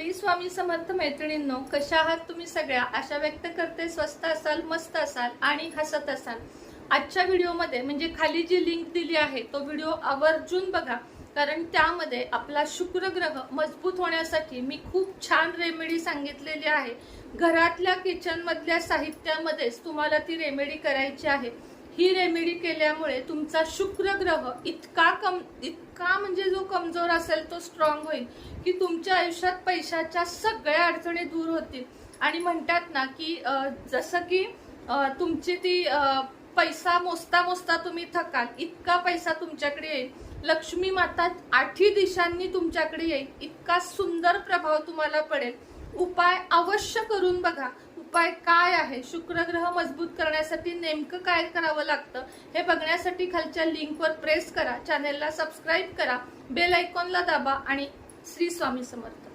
श्री स्वामी समर्थ मैत्रिणींनो कशा आहात तुम्ही सगळ्या? आशा व्यक्त करते स्वस्त असाल मस्त असाल आणि हसत असाल. आजच्या व्हिडिओमध्ये म्हणजे खाली जी लिंक दिली आहे तो व्हिडिओ आवर्जून बघा. कारण त्यामध्ये आपला शुक्र ग्रह मजबूत होण्यासाठी मी खूप छान रेमेडी सांगितलेली आहे. घरातल्या किचनमधल्या साहित्यामध्येच तुम्हाला ती रेमेडी करायची आहे. ही रेमेडी केल्यामुळे तुमचा शुक्र ग्रह इतका कम इतका म्हणजे जो कमजोर असेल तो स्ट्रॉंग होईल की तुमच्या आयुष्यात पैशाच्या सगळ्या अडचणी दूर होतील. आणि म्हणतात ना की जसं की तुमची ती पैसा मोजता मोजता तुम्ही थकाल इतका पैसा तुमच्याकडे येईल. लक्ष्मी माता आठी दिशांनी तुमच्याकडे येईल. इतका सुंदर प्रभाव तुम्हाला पडेल. उपाय अवश्य करून बघा. उपाय काय आहे? शुक्रग्रह मजबूत करण्यासाठी नेमकं काय करावं लागतं? हे बघण्यासाठी खालच्या लिंकवर प्रेस करा चॅनेलला सबस्क्राईब करा बेल आयकॉनला दाबा आणि श्री स्वामी समर्थ.